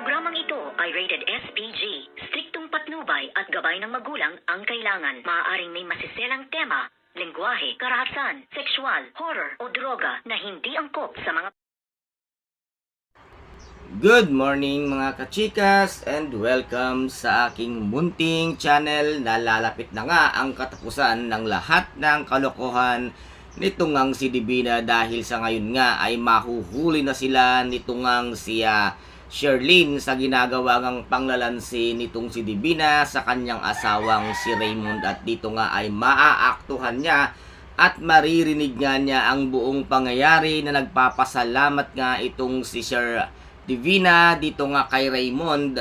Programang ito ay rated SPG. Striktong patnubay at gabay ng magulang ang kailangan. Maaaring may masiselang tema, lengguwahe, karahasan, sexual, horror o droga na hindi angkop sa mga Good morning mga kachikas and welcome sa aking munting channel na lalapit na nga ang katapusan ng lahat ng kalokohan nitong ang si Divina dahil sa ngayon nga ay mahuhuli na sila nitong ang si ah, Sherlyn sa ginagawa ng panglalansi nitong si Divina sa kanyang asawang si Raymond at dito nga ay maaaktuhan niya at maririnig nga niya ang buong pangyayari na nagpapasalamat nga itong si Sir Divina dito nga kay Raymond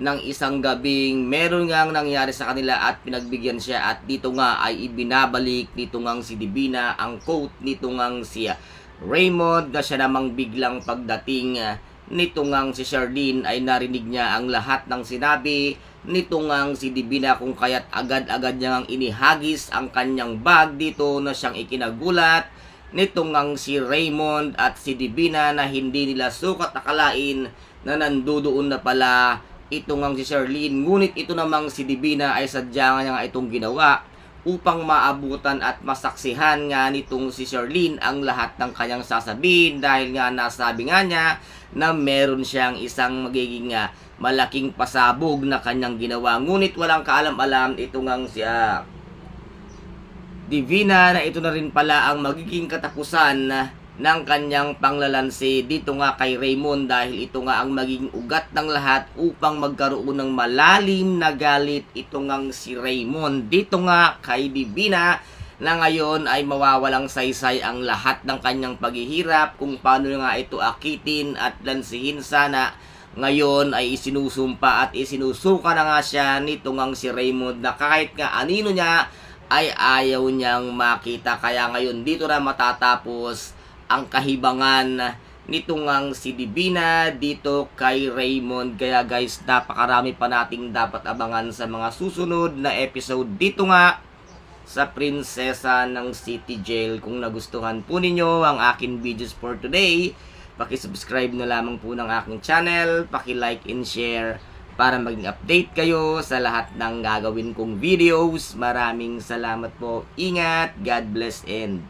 ng isang gabing meron nga nangyari sa kanila at pinagbigyan siya at dito nga ay ibinabalik nito nga si Divina ang quote nito nga si Raymond na siya namang biglang pagdating ah, nito nga si Charlene ay narinig niya ang lahat ng sinabi nito nga si Divina kung kaya't agad-agad niya ngang inihagis ang kanyang bag dito na siyang ikinagulat nitong ang si Raymond at si Divina na hindi nila sukat akalain na nandoon na pala itong ang si Charlene. Ngunit ito namang si Divina ay sadya nga itong ginawa upang maabutan at masaksihan nga nitong si Charlene ang lahat ng kanyang sasabihin dahil nga nasabi nga niya na meron siyang isang magiging nga malaking pasabog na kanyang ginawa. Ngunit walang kaalam-alam itong ang siya Divina na ito na rin pala ang magiging katapusan ng kanyang panglalansi dito nga kay Raymond dahil ito nga ang magiging ugat ng lahat upang magkaroon ng malalim na galit. Ito ngang si Raymond. Dito nga kay Divina na ngayon ay mawawalang saysay ang lahat ng kanyang paghihirap kung paano nga ito akitin at lansihin sana. Ngayon ay isinusumpa at isinusuka na nga siya nito ngang si Raymond na kahit nga anino niya ay ayaw niyang makita. Kaya ngayon dito na matatapos ang kahibangan nito ngang si Divina dito kay Raymond. Kaya guys, napakarami pa nating dapat abangan sa mga susunod na episode dito nga sa Prinsesa ng City Jail. Kung nagustuhan po ninyo ang akin videos for today, pakisubscribe na lamang po ng aking channel, paki-like and share para maging update kayo sa lahat ng gagawin kong videos. Maraming salamat po. Ingat, God bless and